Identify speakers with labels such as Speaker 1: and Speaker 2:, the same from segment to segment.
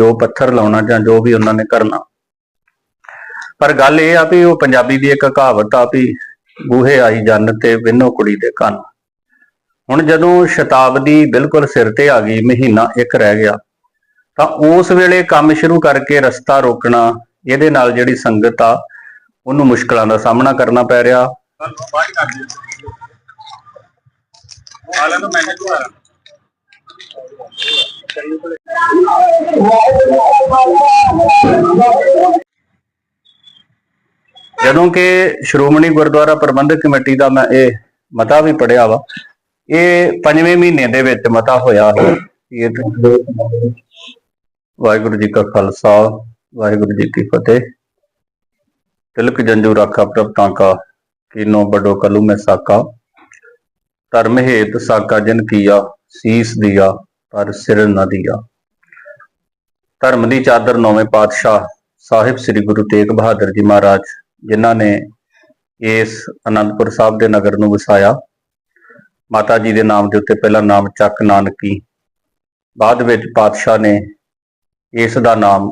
Speaker 1: ਜੋ ਪੱਥਰ ਲਾਉਣਾ ਜਾਂ ਜੋ ਵੀ ਉਹਨਾਂ ਨੇ ਕਰਨਾ। ਪਰ ਗੱਲ ਇਹ ਆ ਵੀ ਉਹ ਪੰਜਾਬੀ ਦੀ ਇੱਕ ਕਹਾਵਤ ਆ ਵੀ ਬੂਹੇ ਆਈ ਜੰਨ ਤੇ ਵਿੰਨੋ ਕੁੜੀ ਦੇ ਕੰਨ। ਹੁਣ ਜਦੋਂ ਸ਼ਤਾਬਦੀ ਬਿਲਕੁਲ ਸਿਰ ਤੇ ਆ ਗਈ, ਮਹੀਨਾ ਇੱਕ ਰਹਿ ਗਿਆ, ਤਾਂ ਉਸ ਵੇਲੇ ਕੰਮ ਸ਼ੁਰੂ ਕਰਕੇ ਰਸਤਾ ਰੋਕਣਾ, ਇਹਦੇ ਨਾਲ ਜਿਹੜੀ ਸੰਗਤ ਆ, ਉਹਨੂੰ ਮੁਸ਼ਕਲਾਂ ਦਾ ਸਾਹਮਣਾ ਕਰਨਾ ਪੈ ਰਿਹਾ।
Speaker 2: ਬਾਹਰ ਨੂੰ ਮੈਨੇ ਤੋਂ
Speaker 1: ਜਦੋਂ ਕਿ ਸ਼੍ਰੋਮਣੀ ਗੁਰਦੁਆਰਾ ਪ੍ਰਬੰਧਕ ਕਮੇਟੀ ਦਾ ਮੈਂ ਇਹ ਮਤਾ ਵੀ ਪੜਿਆ ਵਾ, ਇਹ ਪੰਜਵੇਂ ਮਹੀਨੇ ਦੇ ਵਿੱਚ ਮਤਾ ਹੋਇਆ ਹੈ ਇਹ ਵਾਹਿਗੁਰੂ ਜੀ ਕਾ ਖਾਲਸਾ, ਵਾਹਿਗੁਰੂ ਜੀ ਕੀ ਫਤਿਹ। ਤਿਲਕ ਜੰਜੂ ਰਾਖਾ ਪ੍ਰਭ ਤਾਂਕਾ ਕੀਨੋ ਬਡੋ ਕਲੂ ਮੈਂ ਸਾਕਾ। ਧਰਮ ਹੇਤ ਸਾਕਾ ਜਨ ਕੀਆ, ਸੀਸ ਦਿਆ, ਪਰ ਸਿਰ ਨਾ ਦਿਆ। ਧਰਮ ਦੀ ਚਾਦਰ ਨੌਵੇਂ ਪਾਤਸ਼ਾਹ ਸਾਹਿਬ ਸ੍ਰੀ ਗੁਰੂ ਤੇਗ ਬਹਾਦਰ ਜੀ ਮਹਾਰਾਜ, ਜਿਨ੍ਹਾਂ ਨੇ ਇਸ ਅਨੰਦਪੁਰ ਸਾਹਿਬ ਦੇ ਨਗਰ ਨੂੰ ਵਸਾਇਆ। ਮਾਤਾ ਜੀ ਦੇ ਨਾਮ ਦੇ ਉੱਤੇ ਪਹਿਲਾ ਨਾਮ ਚੱਕ ਨਾਨਕੀ, ਬਾਅਦ ਵਿੱਚ ਪਾਤਸ਼ਾਹ ਨੇ ਇਸ ਦਾ ਨਾਮ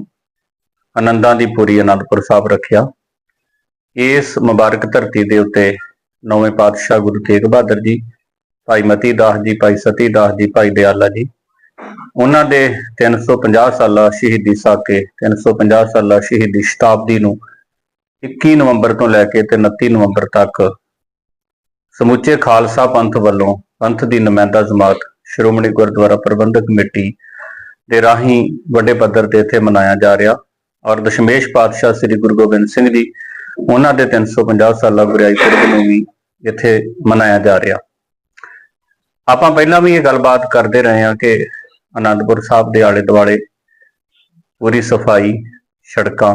Speaker 1: ਆਨੰਦਾਂ ਦੀ ਪੂਰੀ ਅਨੰਦਪੁਰ ਸਾਹਿਬ ਰੱਖਿਆ। ਇਸ ਮੁਬਾਰਕ ਧਰਤੀ ਦੇ ਉੱਤੇ ਨੌਵੇਂ ਪਾਤਸ਼ਾਹ ਗੁਰੂ ਤੇਗ ਬਹਾਦਰ ਜੀ, ਭਾਈ ਮਤੀ ਦਾਸ ਜੀ, ਭਾਈ ਸਤੀ ਦਾਸ ਜੀ, ਭਾਈ ਦਿਆਲਾ ਜੀ ਉਹਨਾਂ ਦੇ 350 ਸਾਲਾ ਸ਼ਹੀਦੀ ਸਾਕੇ 350 ਸਾਲਾ ਸ਼ਹੀਦੀ ਸ਼ਤਾਬਦੀ ਨੂੰ 21 ਨਵੰਬਰ ਤੋਂ ਲੈ ਕੇ ਤੇ 29 ਨਵੰਬਰ ਤੱਕ ਸਮੁੱਚੇ ਖਾਲਸਾ ਪੰਥ ਵੱਲੋਂ ਪੰਥ ਦੀ ਨੁਮਾਇੰਦਾ ਜਮਾਤ, ਸ਼੍ਰੋਮਣੀ ਗੁਰਦੁਆਰਾ ਪ੍ਰਬੰਧਕ ਕਮੇਟੀ ਦੇ ਰਾਹੀਂ ਵੱਡੇ ਪੱਧਰ ਤੇ ਇੱਥੇ ਮਨਾਇਆ ਜਾ ਰਿਹਾ ਔਰ ਦਸ਼ਮੇਸ਼ ਪਾਤਸ਼ਾਹ ਸ੍ਰੀ ਗੁਰੂ ਗੋਬਿੰਦ ਸਿੰਘ ਜੀ, ਉਹਨਾਂ ਦੇ 350 ਸਾਲਾ ਗੁਰਿਆਈ ਪੁਰਬ ਨੂੰ ਵੀ ਇੱਥੇ ਮਨਾਇਆ ਜਾ ਰਿਹਾ। ਆਪਾਂ ਪਹਿਲਾਂ ਵੀ ਇਹ ਗੱਲਬਾਤ ਕਰਦੇ ਰਹੇ ਹਾਂ ਕਿ ਆਨੰਦਪੁਰ ਸਾਹਿਬ ਦੇ ਆਲੇ ਦੁਆਲੇ ਪੂਰੀ ਸਫ਼ਾਈ, ਸੜਕਾਂ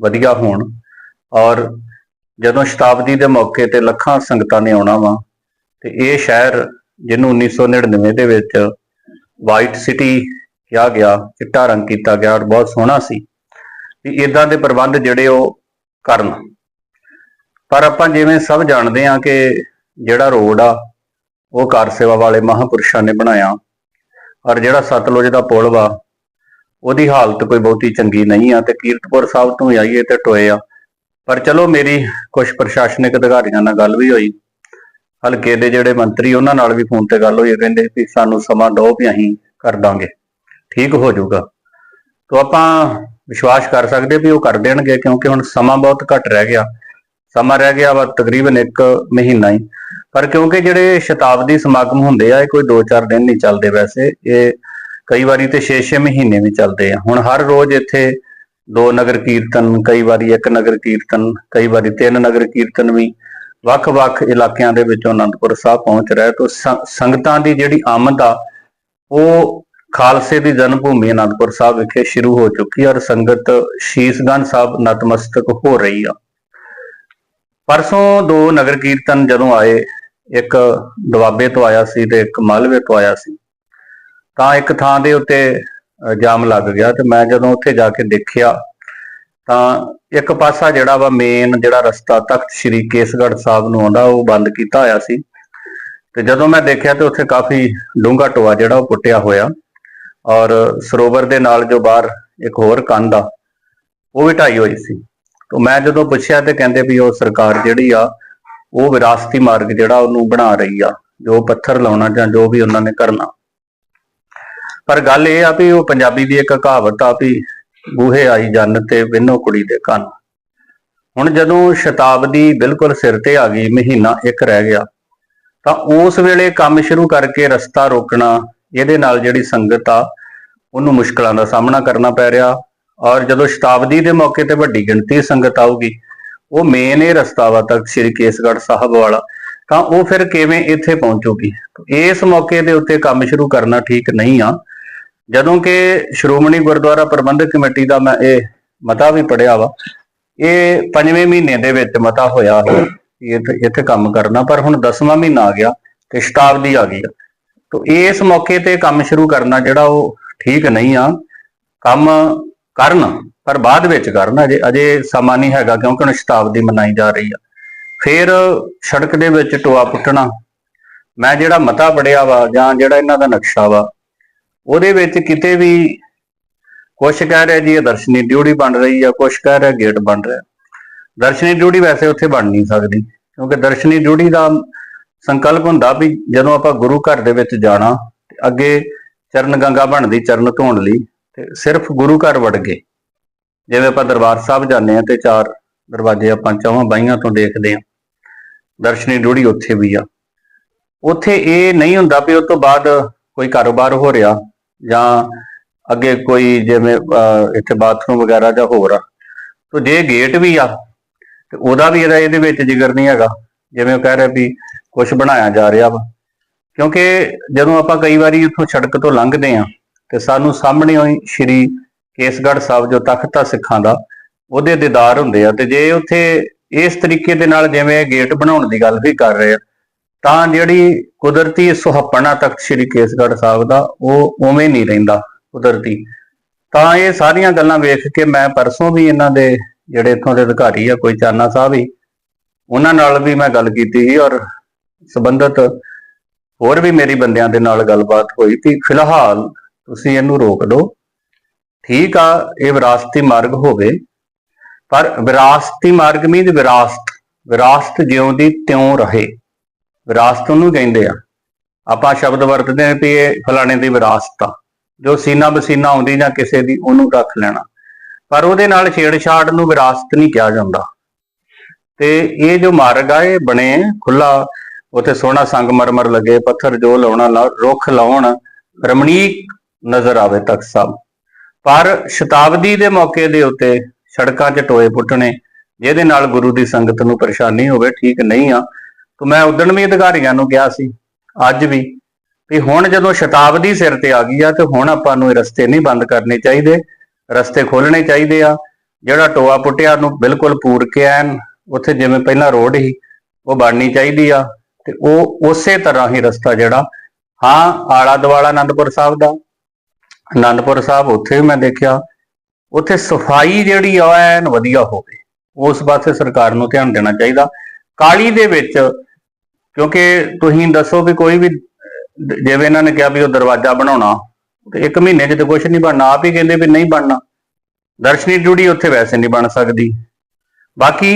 Speaker 1: ਵਧੀਆ ਹੋਣ ਔਰ ਜਦੋਂ ਸ਼ਤਾਬਦੀ ਦੇ ਮੌਕੇ ਤੇ ਲੱਖਾਂ ਸੰਗਤਾਂ ਨੇ ਆਉਣਾ ਵਾ ਤੇ ਇਹ ਸ਼ਹਿਰ ਜਿਹਨੂੰ 1999 ਦੇ ਵਿੱਚ ਵਾਈਟ ਸਿਟੀ ਕਿਹਾ ਗਿਆ, ਚਿੱਟਾ ਰੰਗ ਕੀਤਾ ਗਿਆ ਔਰ ਬਹੁਤ ਸੋਹਣਾ ਸੀ, ਵੀ ਇਦਾਂ ਦੇ ਪ੍ਰਬੰਧ ਜਿਹੜੇ ਉਹ ਕਰਨ। ਪਰ ਆਪਾਂ ਜਿਵੇਂ ਸਭ ਜਾਣਦੇ ਹਾਂ ਕਿ ਜਿਹੜਾ ਰੋਡ ਆ, ਉਹ ਕਾਰ ਸੇਵਾ ਵਾਲੇ ਮਹਾਪੁਰਸ਼ਾਂ ਨੇ ਬਣਾਇਆ। ਔਰ ਜਿਹੜਾ ਸਤਲੁਜ ਦਾ ਪੁਲ ਵਾ, ਉਹਦੀ ਹਾਲਤ ਕੋਈ ਬਹੁਤੀ ਚੰਗੀ ਨਹੀਂ ਆ ਤੇ ਕੀਰਤਪੁਰ ਸਾਹਿਬ ਤੋਂ ਆਈਏ ਤੇ ਟੋਏ ਆ। ਪਰ ਚਲੋ ਮੇਰੀ ਕੁਝ ਪ੍ਰਸ਼ਾਸਨਿਕ ਅਧਿਕਾਰੀਆਂ ਨਾਲ ਗੱਲ ਵੀ ਹੋਈ। ਹਲਕੇ ਦੇ ਜਿਹੜੇ ਮੰਤਰੀ, ਉਹਨਾਂ ਨਾਲ ਵੀ ਫੋਨ ਤੇ ਗੱਲ ਹੋਈ ਕਹਿੰਦੇ ਵੀ ਸਾਨੂੰ ਸਮਾਂ ਦਿਓ ਵੀ ਅਸੀਂ ਕਰ ਦਾਂਗੇ। ਠੀਕ ਹੋ ਜਾਊਗਾ। ਤੋਂ ਆਪਾਂ ਵਿਸ਼ਵਾਸ ਕਰ ਸਕਦੇ ਵੀ ਉਹ ਕਰ ਦੇਣਗੇ, ਕਿਉਂਕਿ ਹੁਣ ਸਮਾਂ ਬਹੁਤ ਘੱਟ ਰਹਿ ਗਿਆ। ਸਮਾਂ ਰਹਿ ਗਿਆ ਵਾ ਤਕਰੀਬਨ 1 ਮਹੀਨਾ ਹੀ। ਪਰ ਕਿਉਂਕਿ ਜਿਹੜੇ ਸ਼ਤਾਬਦੀ ਸਮਾਗਮ ਹੁੰਦੇ ਆ, ਇਹ ਕੋਈ 2-4 ਦਿਨ ਨਹੀਂ ਚੱਲਦੇ ਵੈਸੇ। ਇਹ ਕਈ ਵਾਰੀ ਤੇ 6-6 ਮਹੀਨੇ ਵੀ ਚੱਲਦੇ ਆ। ਹੁਣ ਹਰ ਰੋਜ਼ ਇੱਥੇ ਦੋ ਨਗਰ ਕੀਰਤਨ, ਕਈ ਵਾਰੀ ਇੱਕ ਨਗਰ ਕੀਰਤਨ, ਕਈ ਵਾਰੀ ਤਿੰਨ ਨਗਰ ਕੀਰਤਨ ਵੀ ਵੱਖ-ਵੱਖ ਇਲਾਕਿਆਂ ਦੇ ਵਿੱਚੋਂ ਅਨੰਦਪੁਰ ਸਾਹਿਬ ਪਹੁੰਚ ਰਿਹਾ ਤੋਂ ਸੰਗਤਾਂ ਦੀ ਜਿਹੜੀ ਆਮਦ ਆ, ਉਹ ਖਾਲਸੇ ਦੀ ਜਨਮ ਭੂਮੀ ਅਨੰਦਪੁਰ ਸਾਹਿਬ ਵਿਖੇ ਸ਼ੁਰੂ ਹੋ ਚੁੱਕੀ ਹੈ ਔਰ ਸੰਗਤ ਸ਼ੀਸਗੰਜ ਸਾਹਿਬ ਨਤਮਸਤਕ ਹੋ ਰਹੀ ਆ। ਪਰਸੋਂ ਦੋ ਨਗਰ ਕੀਰਤਨ ਜਦੋਂ ਆਏ, ਇੱਕ ਦੁਆਬੇ ਤੋਂ ਆਇਆ ਸੀ ਤੇ ਇੱਕ ਮਾਲਵੇ ਤੋਂ ਆਇਆ ਸੀ। ਤਾਂ ਇੱਕ ਥਾਂ ਦੇ ਉੱਤੇ ਜਾਮ ਲੱਗ ਗਿਆ ਤੇ ਮੈਂ ਜਦੋਂ ਉੱਥੇ ਜਾ ਕੇ ਦੇਖਿਆ, ਤਾਂ ਇੱਕ ਪਾਸਾ ਜਿਹੜਾ ਵਾ ਮੇਨ ਜਿਹੜਾ ਰਸਤਾ ਤਖਤ ਸ੍ਰੀ ਕੇਸਗੜ੍ਹ ਸਾਹਿਬ ਨੂੰ ਆਉਂਦਾ, ਉਹ ਬੰਦ ਕੀਤਾ ਹੋਇਆ ਸੀ। ਤੇ ਜਦੋਂ ਮੈਂ ਦੇਖਿਆ ਤੇ ਉੱਥੇ ਕਾਫੀ ਡੂੰਘਾ ਟੋਆ ਜਿਹੜਾ ਉਹ ਪੁੱਟਿਆ ਹੋਇਆ ਔਰ ਸਰੋਵਰ ਦੇ ਨਾਲ ਜੋ ਬਾਹਰ ਇੱਕ ਹੋਰ ਕੰਧ ਆ, ਉਹ ਵੀ ਢਾਈ ਹੋਈ ਸੀ। ਤੋਂ ਮੈਂ ਜਦੋਂ ਪੁੱਛਿਆ ਤੇ ਕਹਿੰਦੇ ਵੀ ਉਹ ਸਰਕਾਰ ਜਿਹੜੀ ਆ, ਉਹ ਵਿਰਾਸਤੀ ਮਾਰਗ ਜਿਹੜਾ ਉਹਨੂੰ ਬਣਾ ਰਹੀ ਆ, ਜੋ ਪੱਥਰ ਲਾਉਣਾ ਜਾਂ ਜੋ ਵੀ ਉਹਨਾਂ ਨੇ ਕਰਨਾ। ਪਰ ਗੱਲ ਇਹ ਆ ਵੀ ਉਹ ਪੰਜਾਬੀ ਦੀ ਇੱਕ ਕਹਾਵਤ ਆ ਵੀ ਗੂਹੇ ਆਈ ਜੰਨ ਤੇ ਵਿੰਨੋ ਕੁੜੀ ਦੇ ਕੰਨ। ਹੁਣ ਜਦੋਂ ਸ਼ਤਾਬਦੀ ਬਿਲਕੁਲ ਸਿਰ ਤੇ ਆ ਗਈ, ਮਹੀਨਾ ਇੱਕ ਰਹਿ ਗਿਆ, ਤਾਂ ਉਸ ਵੇਲੇ ਕੰਮ ਸ਼ੁਰੂ ਕਰਕੇ ਰਸਤਾ ਰੋਕਣਾ, ਇਹਦੇ ਨਾਲ ਜਿਹੜੀ ਸੰਗਤ ਆ, ਉਹਨੂੰ ਮੁਸ਼ਕਲਾਂ ਦਾ ਸਾਹਮਣਾ ਕਰਨਾ ਪੈ ਰਿਹਾ। ਔਰ ਜਦੋਂ ਸ਼ਤਾਬਦੀ ਦੇ ਮੌਕੇ ਤੇ ਵੱਡੀ ਗਿਣਤੀ ਸੰਗਤ ਆਊਗੀ, ਉਹ ਮੇਨ ਇਹ ਰਸਤਾ ਵਾ ਤੱਕ ਸ੍ਰੀ ਕੇਸਗੜ੍ਹ ਸਾਹਿਬ ਵਾਲਾ, ਤਾਂ ਉਹ ਫਿਰ ਕਿਵੇਂ ਇੱਥੇ ਪਹੁੰਚੂਗੀ? ਇਸ ਮੌਕੇ ਦੇ ਉੱਤੇ ਕੰਮ ਸ਼ੁਰੂ ਕਰਨਾ ਠੀਕ ਨਹੀਂ ਆ। ਜਦੋਂ ਕਿ ਸ਼੍ਰੋਮਣੀ ਗੁਰਦੁਆਰਾ ਪ੍ਰਬੰਧਕ ਕਮੇਟੀ ਦਾ ਮੈਂ ਇਹ ਮਤਾ ਵੀ ਪੜਿਆ ਵਾ, ਇਹ ਪੰਜਵੇਂ ਮਹੀਨੇ ਦੇ ਵਿੱਚ ਮਤਾ ਹੋਇਆ ਹੈ ਇੱਥੇ ਇੱਥੇ ਕੰਮ ਕਰਨਾ, ਪਰ ਹੁਣ 10ਵਾਂ ਮਹੀਨਾ ਆ ਗਿਆ ਤੇ ਸ਼ਤਾਬਦੀ ਆ ਗਈ ਆ। ਇਸ ਮੌਕੇ ਤੇ ਕੰਮ ਸ਼ੁਰੂ ਕਰਨਾ ਜਿਹੜਾ ਉਹ ਠੀਕ ਨਹੀਂ ਆ। ਕੰਮ ਕਰਨ, ਪਰ ਬਾਅਦ ਵਿੱਚ ਕਰਨ, ਅਜੇ ਅਜੇ ਸਮਾਂ ਨਹੀਂ ਹੈਗਾ ਕਿਉਂਕਿ ਹੁਣ ਸ਼ਤਾਬਦੀ ਮਨਾਈ ਜਾ ਰਹੀ ਆ। ਫਿਰ ਸੜਕ ਦੇ ਵਿੱਚ ਟੋਆ ਪੁੱਟਣਾ, ਮੈਂ ਜਿਹੜਾ ਮਤਾ ਪੜਿਆ ਵਾ ਜਾਂ ਜਿਹੜਾ ਇਹਨਾਂ ਦਾ ਨਕਸ਼ਾ ਵਾ, ਉਹਦੇ ਵਿੱਚ ਕਿਤੇ ਵੀ ਕੁਛ ਕਹਿ ਰਿਹਾ ਜੀ ਇਹ ਦਰਸ਼ਨੀ ਡਿਊਟੀ ਬਣ ਰਹੀ ਆ, ਕੁਛ ਕਹਿ ਰਿਹਾ ਗੇਟ ਬਣ ਰਿਹਾ। ਦਰਸ਼ਨੀ ਡਿਊਟੀ ਵੈਸੇ ਉੱਥੇ ਬਣ ਨਹੀਂ ਸਕਦੀ, ਕਿਉਂਕਿ ਦਰਸ਼ਨੀ ਡਿਊਟੀ ਦਾ ਸੰਕਲਪ ਹੁੰਦਾ ਵੀ ਜਦੋਂ ਆਪਾਂ ਗੁਰੂ ਘਰ ਦੇ ਵਿੱਚ ਜਾਣਾ ਅੱਗੇ ਚਰਨ ਗੰਗਾ ਬਣਦੀ, ਚਰਨ ਧੋਣ ਲਈ ਤੇ ਸਿਰਫ ਗੁਰੂ ਘਰ ਵੜ ਗਏ। ਜਿਵੇਂ ਆਪਾਂ ਦਰਬਾਰ ਸਾਹਿਬ ਜਾਂਦੇ ਆ ਤੇ ਚਾਰ ਦਰਵਾਜ਼ੇ ਆਪਾਂ ਚੌਵਾਂ ਬਾਈਆਂ ਤੋਂ ਦੇਖਦੇ ਆ ਦਰਸ਼ਨੀ ਡਿਊਟੀ ਉੱਥੇ ਵੀ ਆ। ਉੱਥੇ ਇਹ ਨਹੀਂ ਹੁੰਦਾ ਵੀ ਉਸ ਤੋਂ ਬਾਅਦ ਕੋਈ ਕਾਰੋਬਾਰ ਹੋ ਰਿਹਾ ਜਾਂ ਅੱਗੇ ਕੋਈ ਜਿਵੇਂ ਇੱਥੇ ਬਾਥਰੂਮ ਵਗੈਰਾ ਜਾਂ ਹੋਰ ਆ। ਤੋ ਜੇ ਗੇਟ ਵੀ ਆ, ਤੇ ਉਹਦਾ ਵੀ ਇਹਦਾ ਇਹਦੇ ਵਿੱਚ ਜ਼ਿਕਰ ਨਹੀਂ ਹੈਗਾ। ਜਿਵੇਂ ਉਹ ਕਹਿ ਰਿਹਾ ਵੀ ਕੁਝ ਬਣਾਇਆ ਜਾ ਰਿਹਾ ਵਾ। ਕਿਉਂਕਿ ਜਦੋਂ ਆਪਾਂ ਕਈ ਵਾਰੀ ਉੱਥੋਂ ਸੜਕ ਤੋਂ ਲੰਘਦੇ ਆ ਤੇ ਸਾਨੂੰ ਸਾਹਮਣੇ ਹੀ ਸ਼੍ਰੀ ਕੇਸਗੜ੍ਹ ਸਾਹਿਬ ਜੋ ਤਖਤ ਆ ਸਿੱਖਾਂ ਦਾ, ਉਹਦੇ ਦੀਦਾਰ ਹੁੰਦੇ ਆ ਤੇ ਜੇ ਉੱਥੇ ਇਸ ਤਰੀਕੇ ਦੇ ਨਾਲ ਜਿਵੇਂ ਗੇਟ ਬਣਾਉਣ ਦੀ ਗੱਲ ਵੀ ਕਰ ਰਹੇ ਆ, ਤਾਂ ਜਿਹੜੀ ਕੁਦਰਤੀ ਸੁਹੱਪਣਾ ਤਖਤ ਸ਼੍ਰੀ ਕੇਸਗੜ੍ਹ ਸਾਹਿਬ ਦਾ, ਉਹ ਉਵੇਂ ਨਹੀਂ ਰਹਿੰਦਾ ਕੁਦਰਤੀ। ਤਾਂ ਇਹ ਸਾਰੀਆਂ ਗੱਲਾਂ ਵੇਖ ਕੇ ਮੈਂ ਪਰਸੋਂ ਵੀ ਇਹਨਾਂ ਦੇ ਜਿਹੜੇ ਇੱਥੋਂ ਦੇ ਅਧਿਕਾਰੀ ਆ, ਕੋਈ ਚਾਨਾ ਸਾਹਿਬ ਹੀ, ਉਹਨਾਂ ਨਾਲ ਵੀ ਮੈਂ ਗੱਲ ਕੀਤੀ ਸੀ ਔਰ ਸੰਬੰਧਤ ਹੋਰ ਵੀ ਮੇਰੀ ਬੰਦਿਆਂ ਦੇ ਨਾਲ ਗੱਲਬਾਤ ਹੋਈ ਕਿ ਫਿਲਹਾਲ ਤੁਸੀਂ ਇਹਨੂੰ ਰੋਕ ਦਿਓ ਠੀਕ ਆ, ਇਹ ਵਿਰਾਸਤੀ ਮਾਰਗ ਹੋਵੇ। ਪਰ ਵਿਰਾਸਤੀ ਮਾਰਗ ਮੀਨ ਵਿਰਾਸਤ। ਵਿਰਾਸਤ ਜਿਉਂ ਦੀ ਤਿਉਂ ਰਹੇ। ਵਿਰਾਸਤ ਉਹਨੂੰ ਕਹਿੰਦੇ ਆ। ਆਪਾਂ ਸ਼ਬਦ ਵਰਤਦੇ ਹਾਂ ਵੀ ਇਹ ਫਲਾਣੇ ਦੀ ਵਿਰਾਸਤ ਆ। ਜੋ ਸੀਨਾ ਬਸੀਨਾ ਆਉਂਦੀ ਜਾਂ ਕਿਸੇ ਦੀ, ਉਹਨੂੰ ਰੱਖ ਲੈਣਾ। ਪਰ ਉਹਦੇ ਨਾਲ ਛੇੜਛਾੜ ਨੂੰ ਵਿਰਾਸਤ ਨਹੀਂ ਕਿਹਾ ਜਾਂਦਾ। ਤੇ ਇਹ ਜੋ ਮਾਰਗ ਆ, ਇਹ ਬਣੇ ਖੁੱਲਾ ਉੱਥੇ ਸੋਹਣਾ ਸੰਗਮਰਮਰ ਲੱਗੇ, ਪੱਥਰ ਜੋ ਲਾਉਣਾ, ਲਾ- ਰੁੱਖ ਲਾਉਣ। ਰਮਣੀਕ ਨਜ਼ਰ ਆਵੇ ਤਖਤ ਸਾਹਿਬ। ਪਰ ਸ਼ਤਾਬਦੀ ਦੇ ਮੌਕੇ ਦੇ ਉੱਤੇ ਸੜਕਾਂ 'ਚ ਟੋਏ ਪੁੱਟਣੇ, ਜਿਹਦੇ ਨਾਲ ਗੁਰੂ ਦੀ ਸੰਗਤ ਨੂੰ ਪਰੇਸ਼ਾਨੀ ਹੋਵੇ, ਠੀਕ ਨਹੀਂ ਆ। ਤੇ ਮੈਂ ਉਦਣ ਵੀ ਅਧਿਕਾਰੀਆਂ ਨੂੰ ਕਿਹਾ ਸੀ, ਅੱਜ ਵੀ ਵੀ ਹੁਣ ਜਦੋਂ ਸ਼ਤਾਬਦੀ ਸਿਰ ਤੇ ਆ ਗਈ ਆ, ਤੇ ਹੁਣ ਆਪਾਂ ਨੂੰ ਇਹ ਰਸਤੇ ਨਹੀਂ ਬੰਦ ਕਰਨੇ ਚਾਹੀਦੇ। ਰਸਤੇ ਖੋਲਣੇ ਚਾਹੀਦੇ ਆ। ਜਿਹੜਾ ਟੋਆ ਪੁੱਟਿਆ ਨੂੰ ਬਿਲਕੁਲ ਪੂਰ ਕੇ ਐਨ ਉੱਥੇ ਜਿਵੇਂ ਪਹਿਲਾਂ ਰੋਡ ਸੀ, ਉਹ ਬਣਨੀ ਚਾਹੀਦੀ ਆ। ਤੇ ਉਹ ਉਸੇ ਤਰ੍ਹਾਂ ਹੀ ਰਸਤਾ ਜਿਹੜਾ, ਹਾਂ ਆਲਾ ਦਵਾਲਾ ਆਨੰਦਪੁਰ ਸਾਹਿਬ ਦਾ ਅਨੰਦਪੁਰ ਸਾਹਿਬ, ਉੱਥੇ ਵੀ ਮੈਂ ਦੇਖਿਆ। ਉੱਥੇ ਸਫ਼ਾਈ ਜਿਹੜੀ ਆ, ਐਨ ਵਧੀਆ ਹੋਵੇ। ਉਸ ਪਾਸੇ ਸਰਕਾਰ ਨੂੰ ਧਿਆਨ ਦੇਣਾ ਚਾਹੀਦਾ। ਕਾਲੀ ਦੇ ਵਿੱਚ, ਕਿਉਂਕਿ ਤੁਸੀਂ ਦੱਸੋ ਵੀ ਕੋਈ ਵੀ, ਜਿਵੇਂ ਇਹਨਾਂ ਨੇ ਕਿਹਾ ਵੀ ਉਹ ਦਰਵਾਜ਼ਾ ਬਣਾਉਣਾ, ਤੇ ਇੱਕ ਮਹੀਨੇ 'ਚ ਤੇ ਕੁਝ ਨਹੀਂ ਬਣਨਾ। ਆਪ ਹੀ ਕਹਿੰਦੇ ਵੀ ਨਹੀਂ ਬਣਨਾ। ਦਰਸ਼ਨੀ ਡਿਊਟੀ ਉੱਥੇ ਵੈਸੇ ਨਹੀਂ ਬਣ ਸਕਦੀ। ਬਾਕੀ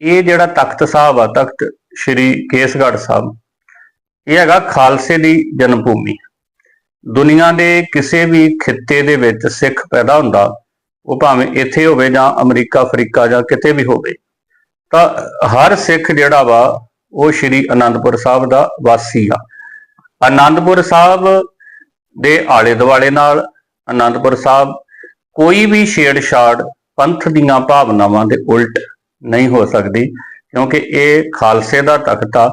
Speaker 1: ਇਹ ਜਿਹੜਾ ਤਖਤ ਸਾਹਿਬ ਆ, ਤਖਤ ਸ਼੍ਰੀ ਕੇਸਗੜ੍ਹ ਸਾਹਿਬ, ਇਹ ਹੈਗਾ ਖਾਲਸੇ ਦੀ ਜਨਮ ਭੂਮੀ ਦੁਨੀਆ ਦੇ ਕਿਸੇ ਵੀ ਖਿੱਤੇ ਦੇ ਵਿੱਚ ਸਿੱਖ ਪੈਦਾ ਹੁੰਦਾ, ਉਹ ਭਾਵੇਂ ਇੱਥੇ ਹੋਵੇ ਜਾਂ ਅਮਰੀਕਾ, ਅਫਰੀਕਾ ਜਾਂ ਕਿਤੇ ਵੀ ਹੋਵੇ, ਤਾਂ ਹਰ ਸਿੱਖ ਜਿਹੜਾ ਵਾ, ਉਹ ਸ਼੍ਰੀ ਅਨੰਦਪੁਰ ਸਾਹਿਬ ਦਾ ਵਾਸੀ ਆ। ਅਨੰਦਪੁਰ ਸਾਹਿਬ ਦੇ ਆਲੇ ਦੁਆਲੇ ਨਾਲ ਅਨੰਦਪੁਰ ਸਾਹਿਬ ਕੋਈ ਵੀ ਛੇੜਛਾੜ ਪੰਥ ਦੀਆਂ ਭਾਵਨਾਵਾਂ ਦੇ ਉਲਟ ਨਹੀਂ ਹੋ ਸਕਦੀ, ਕਿਉਂਕਿ ਇਹ ਖਾਲਸੇ ਦਾ ਤਖਤ ਆ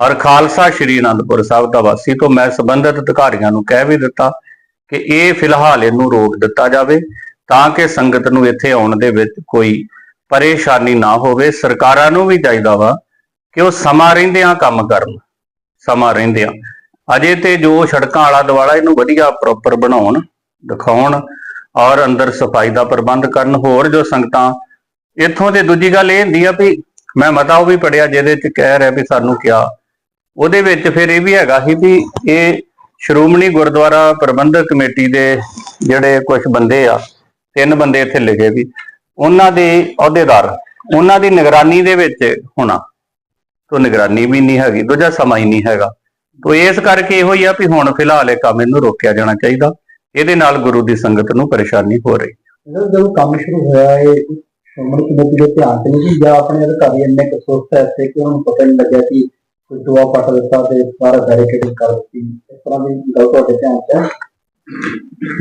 Speaker 1: ਔਰ ਖਾਲਸਾ ਸ਼੍ਰੀ ਅਨੰਦਪੁਰ ਸਾਹਿਬ ਦਾ ਵਾਸੀ ਤੋਂ ਮੈਂ ਸੰਬੰਧਿਤ ਅਧਿਕਾਰੀਆਂ ਨੂੰ ਕਹਿ ਵੀ ਦਿੱਤਾ ਕਿ ਇਹ ਫਿਲਹਾਲ ਇਹਨੂੰ ਰੋਕ ਦਿੱਤਾ ਜਾਵੇ ਤਾਂ ਕਿ ਸੰਗਤ ਨੂੰ ਇੱਥੇ ਆਉਣ ਦੇ ਵਿੱਚ ਕੋਈ ਪਰੇਸ਼ਾਨੀ ਨਾ ਹੋਵੇ। ਸਰਕਾਰਾਂ ਨੂੰ ਵੀ ਚਾਹੀਦਾ ਵਾ ਕਿ ਉਹ ਸਮਾਂ ਰਹਿੰਦਿਆਂ ਕੰਮ ਕਰਨ, ਸਮਾਂ ਰਹਿੰਦਿਆਂ। ਅਜੇ ਤੇ ਜੋ ਸੜਕਾਂ ਆਲਾ ਦੁਆਲਾ ਇਹਨੂੰ ਵਧੀਆ ਪ੍ਰੋਪਰ ਬਣਾਉਣ, ਦਿਖਾਉਣ ਔਰ ਅੰਦਰ ਸਫ਼ਾਈ ਦਾ ਪ੍ਰਬੰਧ ਕਰਨ, ਹੋਰ ਜੋ ਸੰਗਤਾਂ, ਇੱਥੋਂ ਤੇ ਦੂਜੀ ਗੱਲ ਇਹ ਹੁੰਦੀ ਆ ਵੀ ਮੈਂ ਮਤਾ ਉਹ ਵੀ ਪੜਿਆ ਜਿਹਦੇ ਚ ਕਹਿ ਰਿਹਾ ਵੀ ਸਾਨੂੰ ਕਿਹਾ ਉਹਦੇ ਵਿੱਚ ਫਿਰ ਇਹ ਵੀ ਹੈਗਾ ਸੀ ਵੀ ਇਹ ਸ਼੍ਰੋਮਣੀ ਗੁਰਦੁਆਰਾ ਪ੍ਰਬੰਧਕ ਕਮੇਟੀ ਦੇ ਜਿਹੜੇ ਕੁਝ ਬੰਦੇ ਆ, ਤਿੰਨ ਬੰਦੇ ਇੱਥੇ ਲਿਖੇ ਵੀ ਉਹਨਾਂ ਦੇ ਅਹੁਦੇਦਾਰ, ਉਹਨਾਂ ਦੀ ਨਿਗਰਾਨੀ ਦੇ ਵਿੱਚ ਹੋਣਾ। ਤੋਂ ਨਿਗਰਾਨੀ ਵੀ ਨਹੀਂ ਹੈਗੀ, ਦੂਜਾ ਸਮਾਂ ਹੀ ਨਹੀਂ ਹੈਗਾ। ਤੋਂ ਇਸ ਕਰਕੇ ਇਹੋ ਹੀ ਆ ਵੀ ਹੁਣ ਫਿਲਹਾਲ ਇਹ ਕੰਮ ਇਹਨੂੰ ਰੋਕਿਆ ਜਾਣਾ ਚਾਹੀਦਾ। ਇਹਦੇ ਨਾਲ ਗੁਰੂ ਦੀ ਸੰਗਤ ਨੂੰ ਪਰੇਸ਼ਾਨੀ ਹੋ ਰਹੀ।
Speaker 3: ਜਦੋਂ ਜਦੋਂ ਕੰਮ ਸ਼ੁਰੂ ਹੋਇਆ, ਇਹ ਸ਼੍ਰੋਮਣੀ ਕਮੇਟੀ ਦੇ ਧਿਆਨ ਤੇ ਨਹੀਂ ਸੀ ਜਾਂ ਆਪਣੇ ਅਧਿਕਾਰੀ ਇੰਨੇ ਕੁ ਤੇ ਕਿ ਉਹਨੂੰ ਪਤਾ ਨਹੀਂ ਲੱਗਿਆ ਕਿ ਕੋਈ ਦੁਆ ਪੱਟ ਦਿੱਤਾ ਤੇ ਸਾਰਾ ਬੈਰੀਕੇਡਿੰਗ ਕਰ ਦਿੱਤੀ। ਇਸ ਤਰ੍ਹਾਂ ਦੀ ਗੱਲ ਤੁਹਾਡੇ ਧਿਆਨ ਚ ਹੈ?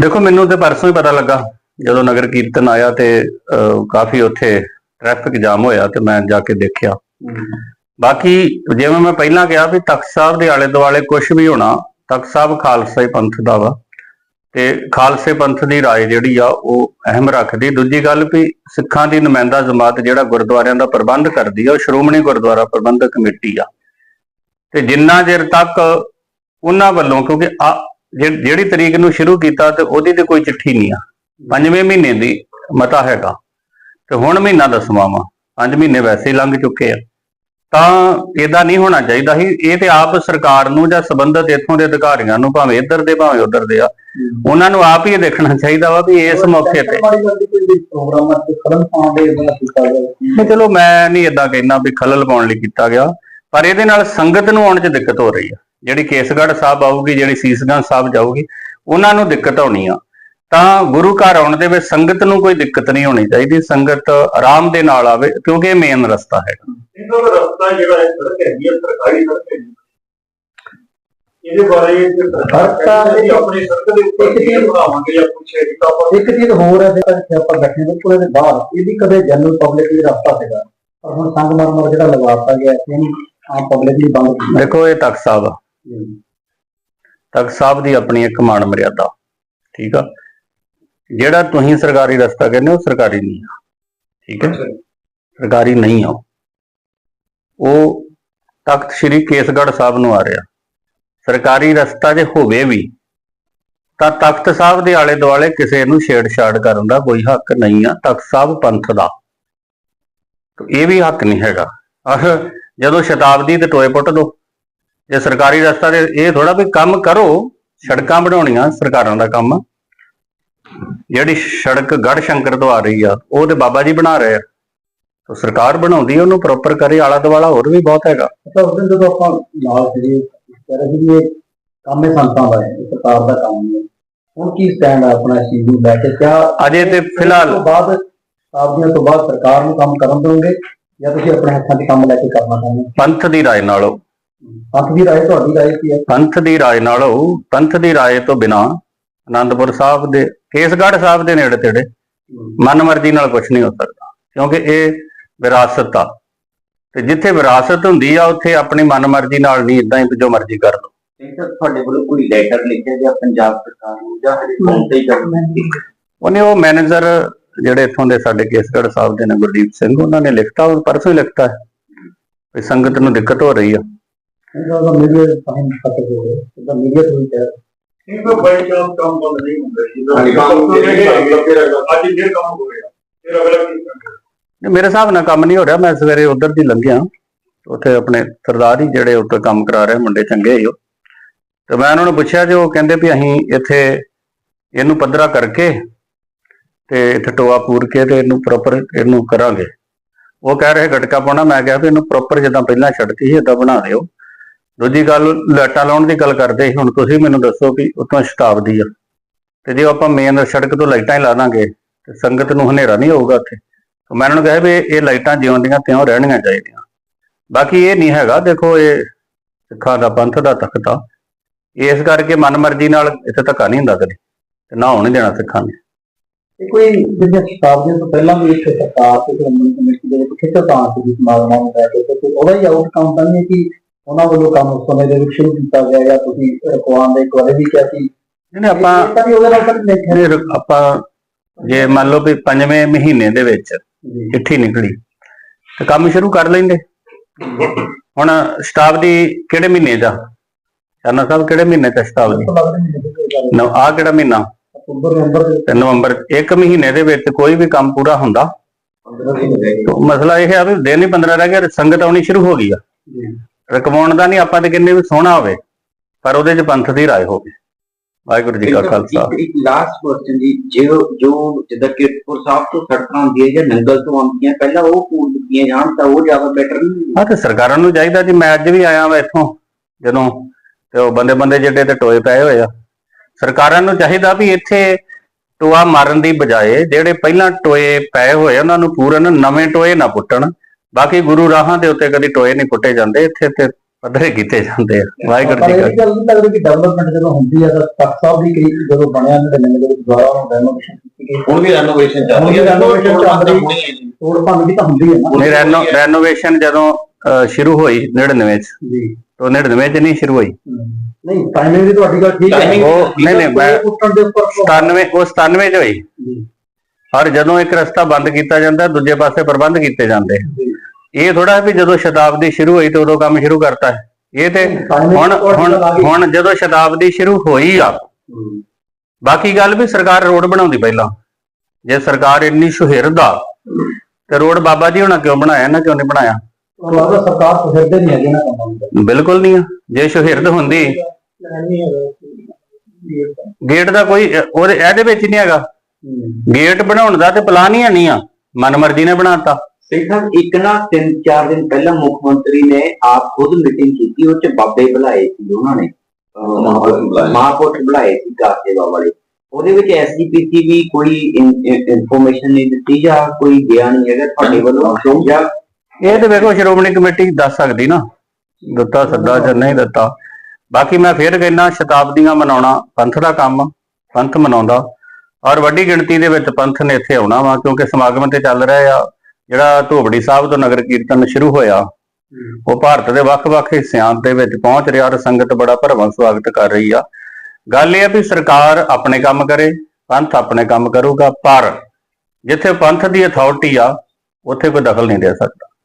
Speaker 1: ਦੇਖੋ, ਮੈਨੂੰ ਤੇ ਪਰਸੋਂ ਹੀ ਪਤਾ ਲੱਗਾ, ਜਦੋਂ ਨਗਰ ਕੀਰਤਨ ਆਇਆ ਤੇ ਕਾਫੀ ਉੱਥੇ ਟ੍ਰੈਫਿਕ ਜਾਮ ਹੋਇਆ ਤੇ ਮੈਂ ਜਾ ਕੇ ਦੇਖਿਆ। ਬਾਕੀ ਜਿਵੇਂ ਮੈਂ ਪਹਿਲਾਂ ਕਿਹਾ ਵੀ ਤਖਤ ਸਾਹਿਬ ਦੇ ਆਲੇ ਦੁਆਲੇ ਕੁਝ ਵੀ ਹੋਣਾ, ਤਖਤ ਸਾਹਿਬ ਖਾਲਸਾ ਪੰਥ ਦਾ ਵਾ। ਤੇ ਖਾਲਸੇ ਪੰਥ ਦੀ ਰਾਏ ਜਿਹੜੀ ਆ, ਉਹ ਅਹਿਮ ਰੱਖਦੀ। ਦੂਜੀ ਗੱਲ ਵੀ ਸਿੱਖਾਂ ਦੀ ਨੁਮਾਇੰਦਾ ਜਮਾਤ ਜਿਹੜਾ ਗੁਰਦੁਆਰਿਆਂ ਦਾ ਪ੍ਰਬੰਧ ਕਰਦੀ ਆ, ਉਹ ਸ਼੍ਰੋਮਣੀ ਗੁਰਦੁਆਰਾ ਪ੍ਰਬੰਧਕ ਕਮੇਟੀ ਆ। ਤੇ ਜਿੰਨਾ ਚਿਰ ਤੱਕ ਉਹਨਾਂ ਵੱਲੋਂ ਕਿਉਂਕਿ ਜਿਹੜੀ ਤਰੀਕ ਨੂੰ ਸ਼ੁਰੂ ਕੀਤਾ ਤੇ ਉਹਦੀ ਤੇ ਕੋਈ ਚਿੱਠੀ ਨਹੀਂ ਆ। ਪੰਜਵੇਂ ਮਹੀਨੇ ਦੀ ਮਤਾ ਹੈਗਾ। ਤੇ ਹੁਣ ਮਹੀਨਾ ਦਸਵਾਂ ਵਾ। ਪੰਜ ਮਹੀਨੇ ਵੈਸੇ ਹੀ ਲੰਘ ਚੁੱਕੇ ਆ। ਤਾਂ ਇਹਦਾ ਨਹੀਂ ਹੋਣਾ ਚਾਹੀਦਾ ਸੀ। ਇਹ ਤੇ ਆਪ ਸਰਕਾਰ ਨੂੰ ਜਾਂ ਸੰਬੰਧਿਤ ਇੱਥੋਂ ਦੇ ਅਧਿਕਾਰੀਆਂ ਨੂੰ ਭਾਵੇਂ ਇੱਧਰ ਦੇ ਭਾਵੇਂ ਉੱਧਰ ਦੇ ਆ ਉਹਨਾਂ ਨੂੰ ਆਪ ਹੀ ਦੇਖਣਾ ਚਾਹੀਦਾ ਵਾ ਵੀ ਇਸ ਮੌਕੇ ਤੇ ਚਲੋ ਮੈਂ ਨਹੀਂ ਇਦਾਂ ਕਹਿਣਾ ਵੀ ਖਲਲ ਪਾਉਣ ਲਈ ਕੀਤਾ ਗਿਆ। ਪਰ ਇਹਦੇ ਨਾਲ ਸੰਗਤ ਨੂੰ ਆਉਣ 'ਚ ਦਿੱਕਤ ਹੋ ਰਹੀ ਆ। ਜਿਹੜੀ ਕੇਸਗੜ੍ਹ ਸਾਹਿਬ ਆਊਗੀ ਜਿਹੜੀ ਸੀਸਗੰਜ ਸਾਹਿਬ ਜਾਊਗੀ ਉਹਨਾਂ ਨੂੰ ਦਿੱਕਤ ਆਉਣੀ ਆ। ਤਾਂ ਗੁਰੂ ਘਰ ਆਉਣ ਦੇ ਵਿੱਚ ਸੰਗਤ ਨੂੰ ਕੋਈ ਦਿੱਕਤ ਨਹੀਂ ਹੋਣੀ ਚਾਹੀਦੀ। ਸੰਗਤ ਆਰਾਮ ਦੇ ਨਾਲ ਆਵੇ ਕਿਉਂਕਿ ਇਹ ਮੇਨ ਰਸਤਾ ਹੈਗਾ।
Speaker 2: ਇਹਨਾਂ ਦਾ ਰਸਤਾ ਜਿਹੜਾ ਹੈ ਸੜਕ ਹੈਗੀ ਹੈ ਸਰਕਾਰੀ ਸੜਕ ਹੈਗੀ ਇਹਦੇ ਬਾਰੇ ਜੇ ਸਰਕਾਰ ਹੈ, ਆਪਣੀ ਸੜਕ ਦੇ ਉੱਪਰ
Speaker 3: ਇੱਕ
Speaker 2: ਕੀ
Speaker 3: ਚੀਜ਼-
Speaker 2: ਬਣਾਵਾਂਗੇ ਜਾਂ ਕੁਛ ਹੈ ਤਾਂ ਆਪਾਂ
Speaker 3: ਇੱਕ ਚੀਜ਼ ਹੋਰ ਹੈ ਜਿਹੜਾ ਆਪਾਂ ਬੈਠੇ ਨੇ ਕੋਲੇ ਦੇ ਬਾਹਰ ਇਹਦੀ ਕਦੇ ਜਨਰਲ ਪਬਲਿਕ ਲਈ ਰਸਤਾ ਸੀਗਾ ਪਰ ਹੁਣ ਸੰਗ ਮਰਮਰ ਜਿਹੜਾ ਲਗਾਤਾ ਗਿਆ ਇਹਨੂੰ ਆਮ ਪਬਲਿਕ ਲਈ ਬੰਦ
Speaker 1: ਦੇਖੋ ਇਹ ਤਖਤ ਸਾਹਿਬ ਆ। ਤਖਤ ਸਾਹਿਬ ਦੀ ਆਪਣੀ ਇੱਕ ਮਾਣ ਮਰਿਆਦਾ। ਠੀਕ ਆ? ਜਿਹੜਾ ਤੁਸੀਂ ਸਰਕਾਰੀ ਰਸਤਾ ਕਹਿੰਦੇ ਹੋ ਸਰਕਾਰੀ ਨਹੀਂ ਆ। ਠੀਕ ਹੈ? ਸਰਕਾਰੀ ਨਹੀਂ ਆ ਉਹ। ਤਖਤ ਸ੍ਰੀ ਕੇਸਗੜ੍ਹ ਸਾਹਿਬ ਨੂੰ ਆ ਰਿਹਾ। ਸਰਕਾਰੀ ਰਸਤਾ ਜੇ ਹੋਵੇ ਵੀ ਤਾਂ ਤਖਤ ਸਾਹਿਬ ਦੇ ਆਲੇ ਦੁਆਲੇ ਕਿਸੇ ਨੂੰ ਛੇੜਛਾੜ ਕਰਨ ਦਾ ਕੋਈ ਹੱਕ ਨਹੀਂ ਆ। ਤਖਤ ਸਾਹਿਬ ਪੰਥ ਦਾ। ਤੇ ਇਹ ਵੀ ਹੱਕ ਨਹੀਂ ਹੈਗਾ। ਆਹ ਜਦੋਂ ਸ਼ਤਾਬਦੀ ਤੇ ਟੋਏ ਪੁੱਟ ਦੋ। ਜੇ ਸਰਕਾਰੀ ਰਸਤਾ ਤੇ ਇਹ ਥੋੜਾ ਵੀ ਕੰਮ ਕਰੋ ਸੜਕਾਂ ਬਣਾਉਣੀਆਂ ਸਰਕਾਰਾਂ ਦਾ ਕੰਮ। ਜਿਹੜੀ ਸੜਕ ਗੜ ਸ਼ੰਕਰ ਤੋਂ ਆ ਰਹੀ ਆ ਉਹ ਤੇ ਬਾਬਾ ਜੀ ਬਣਾ ਰਹੇ ਆ। ਤਾਂ ਸਰਕਾਰ ਬਣਾਉਂਦੀ ਉਹਨੂੰ ਪ੍ਰੋਪਰ ਕਰੇ ਆਲਾ ਦੁਆਲਾ ਹੋਰ ਵੀ ਬਹੁਤ ਹੈਗਾ।
Speaker 3: ਤਾਂ ਉਸ ਦਿਨ ਜਦੋਂ ਆਪਾਂ ਨਾਲ ਸੀਗੇ ਕਹਿ ਰਹੇ ਸੀ ਵੀ ਇਹ ਕੰਮ ਇਹ ਸੰਤਾਂ ਦਾ ਹੈ ਸਰਕਾਰ ਦਾ ਕੰਮ ਹੈ ਹੁਣ ਕੀ ਸਟੈਂਡ ਆਪਣਾ ਇਸ ਚੀਜ਼ ਨੂੰ ਲੈ ਕੇ? ਕਿਆ
Speaker 1: ਅਜੇ ਤੇ ਫਿਲਹਾਲ
Speaker 3: ਬਾਅਦ ਸਾਬਦੀਆਂ ਤੋਂ ਬਾਅਦ ਸਰਕਾਰ ਨੂੰ ਕੰਮ ਕਰਨ ਦੋਗੇ ਜਾਂ ਤੁਸੀਂ ਆਪਣੇ ਹੱਥਾਂ 'ਚ ਕੰਮ ਲੈ ਕੇ ਕਰਨਾ ਚਾਹੁੰਦੇ
Speaker 1: ਪੰਥ ਦੀ ਰਾਏ ਨਾਲ। ਹੋ
Speaker 3: ਪੰਥ ਦੀ ਰਾਏ ਤੁਹਾਡੀ ਰਾਏ ਕੀ ਹੈ?
Speaker 1: ਪੰਥ ਦੀ ਰਾਏ ਨਾਲ ਹੋ ਪੰਥ ਦੀ ਰਾਏ ਤੋਂ ਬਿਨਾ ਆਨੰਦਪੁਰ ਸਾਹਿਬ ਦੇ ਕੇਸਗੜ੍ਹ ਸਾਹਿਬ ਦੇ ਨੇੜੇ ਤੇੜੇ ਮਨਮਰਜ਼ੀ ਨਾਲ ਕੁਝ ਨਹੀਂ ਹੋ ਸਕਦਾ ਕਿਉਂਕਿ ਇਹ ਵਿਰਾਸਤ ਆ। ਤੇ ਜਿੱਥੇ ਵਿਰਾਸਤ ਹੁੰਦੀ ਆ ਉੱਥੇ ਆਪਣੀ ਮਨਮਰਜ਼ੀ ਨਾਲ ਨਹੀਂ ਇਦਾਂ ਹੀ ਜੋ ਮਰਜ਼ੀ ਕਰ ਲਓ।
Speaker 4: ਤੁਹਾਡੇ ਵੱਲੋਂ ਕੋਈ ਲੈਟਰ ਲਿਖਿਆ ਗਿਆ ਪੰਜਾਬ ਸਰਕਾਰ ਨੂੰ ਜਾਂ ਹਰੇ ਕੌਮ ਤੇ ਗਵਰਨਮੈਂਟ
Speaker 1: ਉਹਨੇ ਉਹ ਮੈਨੇਜਰ ਜਿਹੜੇ ਇੱਥੋਂ ਦੇ ਸਾਡੇ ਕੇਸਗੜ੍ਹ ਸਾਹਿਬ ਦੇ ਨੇ ਗੁਰਦੀਪ ਸਿੰਘ ਉਹਨਾਂ ਨੇ ਲਿਖਤਾ ਉਹ ਪਰਸੋਂ ਹੀ ਲਿਖਤਾ ਹੈ ਵੀ ਸੰਗਤ ਨੂੰ ਦਿੱਕਤ ਹੋ ਰਹੀ ਆ।
Speaker 3: ਇਹਦਾ ਤਾਂ ਮੀਡੀਆ ਟਾਈਮ ਖਤਮ ਹੋ ਗਿਆ ਇਹਦਾ ਮੀਡੀਆ ਤੋਂ ਹੀ ਕਹਿ
Speaker 2: ਇਹ ਤਾਂ ਬਾਈ ਚਾਂਸ ਕੰਮ ਬੰਦ ਨਹੀਂ ਹੁੰਦਾ। ਜੀ
Speaker 4: ਹਾਂਜੀ, ਕੰਮ
Speaker 2: ਜਿਹੜੇ
Speaker 4: ਜਿਹੜੇ
Speaker 2: ਹੈਗੇ
Speaker 4: ਹੈਗੇ ਆ,
Speaker 2: ਅੱਜ ਇਹ ਕੰਮ ਹੋਵੇਗਾ ਫਿਰ ਅਗਲਾ ਕੀ ਕਰਨਾ?
Speaker 1: ਨਹੀਂ, ਮੇਰੇ ਹਿਸਾਬ ਨਾਲ ਕੰਮ ਨਹੀਂ ਹੋ ਰਿਹਾ। ਮੈਂ ਸਵੇਰੇ ਉਧਰ ਦੀ ਲੰਘਿਆ। ਉੱਥੇ ਆਪਣੇ ਸਰਦਾਰ ਹੀ ਜਿਹੜੇ ਉੱਤੇ ਕੰਮ ਕਰਾ ਰਹੇ ਮੁੰਡੇ ਚੰਗੇ ਹੀ ਉਹ। ਤੇ ਮੈਂ ਉਹਨਾਂ ਨੂੰ ਪੁੱਛਿਆ ਜੋ ਕਹਿੰਦੇ ਵੀ ਅਸੀਂ ਇੱਥੇ ਇਹਨੂੰ ਪੱਧਰਾ ਕਰਕੇ ਤੇ ਇੱਥੇ ਟੋਆ ਪੂਰ ਕੇ ਤੇ ਇਹਨੂੰ ਪ੍ਰੋਪਰ ਇਹਨੂੰ ਕਰਾਂਗੇ। ਉਹ ਕਹਿ ਰਹੇ ਗਟਕਾ ਪਾਉਣਾ, ਮੈਂ ਕਿਹਾ ਵੀ ਇਹਨੂੰ ਪ੍ਰੋਪਰ ਜਿੱਦਾਂ ਪਹਿਲਾਂ ਛੱਡਤੀ ਸੀ ਇਦਾਂ ਬਣਾ ਦਿਓ। ਦੂਜੀ ਗੱਲ, ਲਾਈਟਾਂ ਲਾਉਣ ਦੀ ਗੱਲ ਕਰਦੇ ਸੀ, ਹੁਣ ਤੁਸੀਂ ਮੈਨੂੰ ਦੱਸੋ ਵੀ ਉਤੋਂ ਸ਼ਤਾਬਦੀ ਆ। ਤੇ ਜੇ ਆਪਾਂ ਮੇਨ ਸੜਕ ਤੋਂ ਲਾਈਟਾਂ ਹੀ ਲਾ ਦਾਂਗੇ, ਤੇ ਸੰਗਤ ਨੂੰ ਹਨੇਰਾ ਨਹੀਂ ਹੋਊਗਾ ਉੱਥੇ। ਤਾਂ ਮੈਂ ਉਹਨਾਂ ਨੂੰ ਕਿਹਾ ਵੀ ਇਹ ਲਾਈਟਾਂ ਜਿਉਂਦੀਆਂ ਤਿਉਂ ਰਹਿਣੀਆਂ ਚਾਹੀਦੀਆਂ। ਬਾਕੀ ਇਹ ਨਹੀਂ ਹੈਗਾ, ਦੇਖੋ ਇਹ ਸਿੱਖਾਂ ਦਾ ਪੰਥ ਦਾ ਤਖ਼ਤਾ। ਇਸ ਕਰਕੇ ਮਨਮਰਜ਼ੀ ਨਾਲ ਇੱਥੇ ਧੱਕਾ ਨਹੀਂ ਹੁੰਦਾ ਕਦੇ, ਤੇ ਨਾ ਹੋਣ ਹੀ ਦੇਣਾ ਸਿੱਖਾਂ ਨੇ।
Speaker 3: ਇਹ ਕੋਈ ਜਿਹੜੀਆਂ ਸ਼ਤਾਬਦੀਆਂ ਤੋਂ ਪਹਿਲਾਂ ਵੀ ਇੱਕ ਸਰਕਾਰ ਤੇ ਸ਼੍ਰੋਮਣੀ ਕਮੇਟੀ ਦੇ ਵਿੱਚ ਖਿੱਚੋਤਾਣ ਸੀ ਸਮਾਗਮਾਂ ਨੂੰ ਲੈ ਕੇ ਤੇ ਉਹਦਾ ਹੀ ਆਊਟਕਮ ਤਾਂ ਨਹੀਂ ਕਿ ਉਹਨਾਂ ਵੱਲੋਂ ਕੰਮ ਉਸ ਸਮੇਂ ਦੇ ਵਿੱਚ ਸ਼ੁਰੂ ਕੀਤਾ ਗਿਆ ਜਾਂ ਤੁਸੀਂ ਰਕਵਾਨ ਦੇ ਇੱਕ ਵਾਰੀ ਵੀ ਕਿਹਾ ਸੀ।
Speaker 1: ਜਿਹਨੇ ਆਪਾਂ
Speaker 3: ਵੀ ਉਹਦੇ ਨਾਲ ਤਾਂ ਨਹੀਂ
Speaker 1: ਆਪਾਂ ਜੇ ਮੰਨ ਲਓ ਵੀ ਪੰਜਵੇਂ ਮਹੀਨੇ ਦੇ ਵਿੱਚ ਚਿੱਠੀ ਨਿਕਲੀ ਤੇ ਕੰਮ ਸ਼ੁਰੂ ਕਰ ਲੈਂਦੇ। ਹੁਣ ਸ਼ਤਾਬਦੀ ਕਿਹੜੇ ਮਹੀਨੇ ਦਾ? ਚਾਨਾ ਸਾਹਿਬ ਕਿਹੜੇ ਮਹੀਨੇ
Speaker 3: ਨਹੀਂ ਕੋਈ ਗੱਲ
Speaker 1: ਨਵ ਆ ਕਿਹੜਾ ਮਹੀਨਾ?
Speaker 3: ਨਵੰਬਰ
Speaker 1: ਤੇ ਨਵੰਬਰ ਇੱਕ ਮਹੀਨੇ ਦੇ ਵਿੱਚ ਕੋਈ ਵੀ ਕੰਮ ਪੂਰਾ ਹੁੰਦਾ। ਤਾਂ ਮਸਲਾ ਇਹ ਹੈ ਵੀ ਦਿਨ ਹੀ 15 ਰਹਿ ਗਿਆ ਸੰਗਤ ਆਉਣੀ ਸ਼ੁਰੂ ਹੋ ਗਈ ਆ।
Speaker 3: ਜੀ।
Speaker 1: ਰਕਮਾਉਣ ਦਾ ਨਹੀਂ ਆਪਾਂ ਤੇ ਕਿੰਨੇ ਵੀ ਸੋਹਣਾ ਹੋਵੇ ਪਰ ਉਹਦੇ ਚ ਪੰਥ ਦੀ ਰਾਏ ਹੋਵੇ। ਵਾਹਿਗੁਰੂ ਜੀ ਕਾ ਖਾਲਸਾ।
Speaker 4: ਇੱਕ ਲਾਸਟ ਕੁਐਸਚਨ ਜੀ ਜੋ ਜੋ ਜਿੱਦਾਂ ਕਿਰਤਪੁਰ ਸਾਹਿਬ ਤੋਂ ਸੜਕਾਂ ਆਉਂਦੀਆਂ ਜਾਂ ਨੰਗਲ ਤੋਂ ਆਉਂਦੀਆਂ ਪਹਿਲਾਂ ਉਹ ਪੂਰ ਦਿੱਤੀਆਂ ਜਾਣ ਤਾਂ ਉਹ ਜ਼ਿਆਦਾ ਬੈਟਰ ਨਹੀਂ
Speaker 1: ਆ ਤੇ ਸਰਕਾਰਾਂ ਨੂੰ ਚਾਹੀਦਾ ਜੀ ਮੈਂ ਅੱਜ ਵੀ ਆਇਆ ਵਾ ਇੱਥੋਂ ਜਦੋਂ ਤੇ ਉਹ ਬੰਦੇ ਬੰਦੇ ਜਿਹੜੇ ਤੇ ਟੋਏ ਪਏ ਹੋਏ ਆ। ਸਰਕਾਰਾਂ ਨੂੰ ਚਾਹੀਦਾ ਵੀ ਇੱਥੇ ਟੋਆ ਮਾਰਨ ਦੀ ਬਜਾਏ ਜਿਹੜੇ ਪਹਿਲਾਂ ਟੋਏ ਪਏ ਹੋਏ ਆ, ਉਹਨਾਂ ਨੂੰ ਪੂਰਨ ਨਵੇਂ ਟੋਏ ਨਾ ਪੁੱਟਣ। ਬਾਕੀ ਗੁਰੂ ਰਾਹਾਂ ਦੇ ਉੱਤੇ ਕਦੀ ਟੋਏ ਨਹੀਂ ਪੁੱਟੇ ਜਾਂਦੇ ਇੱਥੇ ਤੇ ਪੱਧਰੇ ਕੀਤੇ ਜਾਂਦੇ ਆ। ਵਾਹਿਗੁਰੂ ਜੀ ਕਾ
Speaker 3: ਇਹ ਗੱਲ ਨਹੀਂ ਲੱਗਦੀ ਕਿ ਡਿਵੈਲਪਮੈਂਟ ਜਦੋਂ ਹੁੰਦੀ ਹੈ ਤਾਂ ਤਖਤ ਸਾਹਿਬ ਦੀ ਕਈ ਜਦੋਂ ਬਣਿਆ ਨੇ ਨਵੇਂ ਦੇ ਵਿੱਚ ਦੁਆਰਾ ਉਹਨੂੰ ਰੈਨੋਵੇਸ਼ਨ ਕੀਤੀ ਗਈ।
Speaker 4: ਹੁਣ ਵੀ ਰੈਨੋਵੇਸ਼ਨ
Speaker 3: ਚੱਲ ਰਹੀ ਹੈ, renovation ਚੱਲ ਰਹੀ ਹੈ। ਤੋੜ ਭੰਨ ਵੀ ਤਾਂ ਹੁੰਦੀ ਹੈ ਨਾ।
Speaker 1: ਰੈਨੋਵੇਸ਼ਨ ਜਦੋਂ ਸ਼ੁਰੂ ਹੋਈ 99 ਚ।
Speaker 3: ਜੀ।
Speaker 1: ਤੋਂ 99 ਚ ਨਹੀਂ ਸ਼ੁਰੂ ਹੋਈ।
Speaker 3: ਨਹੀਂ ਟਾਈਮਿੰਗ ਦੀ ਤੁਹਾਡੀ ਗੱਲ ਠੀਕ ਹੈ।
Speaker 1: ਉਹ ਨਹੀਂ ਨਹੀਂ ਮੈਂ
Speaker 3: ਉੱਠਣ ਦੇ ਉੱਪਰ
Speaker 1: 97 ਉਹ 97 ਚ ਹੋਈ। ਔਰ ਜਦੋਂ ਇੱਕ ਰਸਤਾ ਬੰਦ ਕੀਤਾ ਜਾਂਦਾ ਦੂਜੇ ਪਾਸੇ ਪ੍ਰਬੰਧ ਕੀਤੇ ਜਾਂਦੇ। ਇਹ ਥੋੜਾ ਵੀ ਜਦੋਂ ਸ਼ਤਾਬਦੀ ਸ਼ੁਰੂ ਹੋਈ ਤੇ ਉਦੋਂ ਕੰਮ ਸ਼ੁਰੂ ਕਰਤਾ ਇਹ ਤੇ ਹੁਣ ਹੁਣ। ਹੁਣ ਜਦੋਂ ਸ਼ਤਾਬਦੀ ਸ਼ੁਰੂ ਹੋਈ ਆ ਬਾਕੀ ਗੱਲ ਵੀ ਸਰਕਾਰ ਰੋਡ ਬਣਾਉਂਦੀ ਪਹਿਲਾਂ। ਜੇ ਸਰਕਾਰ ਇੰਨੀ ਸੁਹਿਰਦ ਤੇ ਰੋਡ ਬਾਬਾ ਜੀ ਹੋਣਾ ਕਿਉਂ ਬਣਾਇਆ ਨਾ ਕਿਉਂ ਨਹੀਂ ਬਣਾਇਆ?
Speaker 3: ਉਹ ਲੱਗਦਾ ਸਰਕਾਰ ਪੁੱਛਦੇ ਨਹੀਂ ਹੈਗੇ ਨਾ ਕੰਮਾਂ ਨੂੰ
Speaker 1: ਬਿਲਕੁਲ ਨਹੀਂ ਆ। ਜੇ ਸ਼ਹਿਰਦ ਹੁੰਦੀ ਗੇਟ ਦਾ ਕੋਈ ਉਹਦੇ ਇਹਦੇ ਵਿੱਚ ਨਹੀਂ ਹੈਗਾ। ਗੇਟ ਬਣਾਉਣ ਦਾ ਤੇ ਪਲਾਨ ਹੀ ਨਹੀਂ ਆ। ਮਨਮਰਜ਼ੀ ਨੇ ਬਣਾਤਾ।
Speaker 4: ਸਿੰਘ ਸਾਹਿਬ ਇੱਕ ਨਾ ਤਿੰਨ ਚਾਰ ਦਿਨ ਪਹਿਲਾਂ ਮੁੱਖ ਮੰਤਰੀ ਨੇ ਆਪ ਖੁਦ ਮੀਟਿੰਗ ਕੀਤੀ ਉਹ ਚ ਬਾਬੇ ਬੁਲਾਏ ਸੀ ਉਹਨਾਂ ਨੇ।
Speaker 2: ਮਹਾਂਪੁਰਖ ਬੁਲਾਏ।
Speaker 4: ਮਹਾਂਪੁਰਖ ਬੁਲਾਏ ਸੀ ਗਾਸੇਵਾ ਵਾਲੇ। ਉਹਦੇ ਵਿੱਚ ਐਸਜੀਪੀਸੀ ਵੀ ਕੋਈ ਇਨਫੋਰਮੇਸ਼ਨ ਨਹੀਂ ਦਿੱਤੀ ਜਾਂ ਕੋਈ ਗਿਆ ਨਹੀਂ ਹੈਗਾ ਤੁਹਾਡੇ ਵੱਲੋਂ? ਜਾਂ
Speaker 1: ਇਹ ਤੇ ਵੇਖੋ, ਸ਼੍ਰੋਮਣੀ ਕਮੇਟੀ ਦੱਸ ਸਕਦੀ ਨਾ, ਦਿੱਤਾ, ਸੱਦਾ ਜਾਂ ਨਹੀਂ ਦਿੱਤਾ। ਬਾਕੀ ਮੈਂ ਫੇਰ ਕਹਿੰਦਾ, ਸ਼ਤਾਬਦੀਆਂ ਮਨਾਉਣਾ, ਪੰਥ ਦਾ ਕੰਮ, ਪੰਥ ਮਨਾਉਂਦਾ। ਔਰ ਵੱਡੀ ਗਿਣਤੀ ਦੇ ਵਿੱਚ ਪੰਥ ਨੇ ਇੱਥੇ ਆਉਣਾ ਵਾ, ਕਿਉਂਕਿ ਸਮਾਗਮ ਤੇ ਚੱਲ ਰਿਹਾ ਆ, ਜਿਹੜਾ ਧੋਬੜੀ ਸਾਹਿਬ ਤੋਂ ਨਗਰ ਕੀਰਤਨ ਸ਼ੁਰੂ ਹੋਇਆ, ਉਹ ਭਾਰਤ ਦੇ ਵੱਖ-ਵੱਖ ਹਿੱਸਿਆਂ ਦੇ ਵਿੱਚ ਪਹੁੰਚ ਰਿਹਾ ਔਰ ਸੰਗਤ ਬੜਾ ਭਰਵਾਂ ਸਵਾਗਤ ਕਰ ਰਹੀ ਆ। ਗੱਲ ਇਹ ਆ ਵੀ ਸਰਕਾਰ ਆਪਣੇ ਕੰਮ ਕਰੇ, ਪੰਥ ਆਪਣੇ ਕੰਮ ਕਰੂਗਾ, ਪਰ ਜਿੱਥੇ ਪੰਥ ਦੀ ਅਥਾਰਟੀ ਆ, ਉੱਥੇ ਕੋਈ ਦਖਲ ਨਹੀਂ ਦੇ ਸਕਦਾ।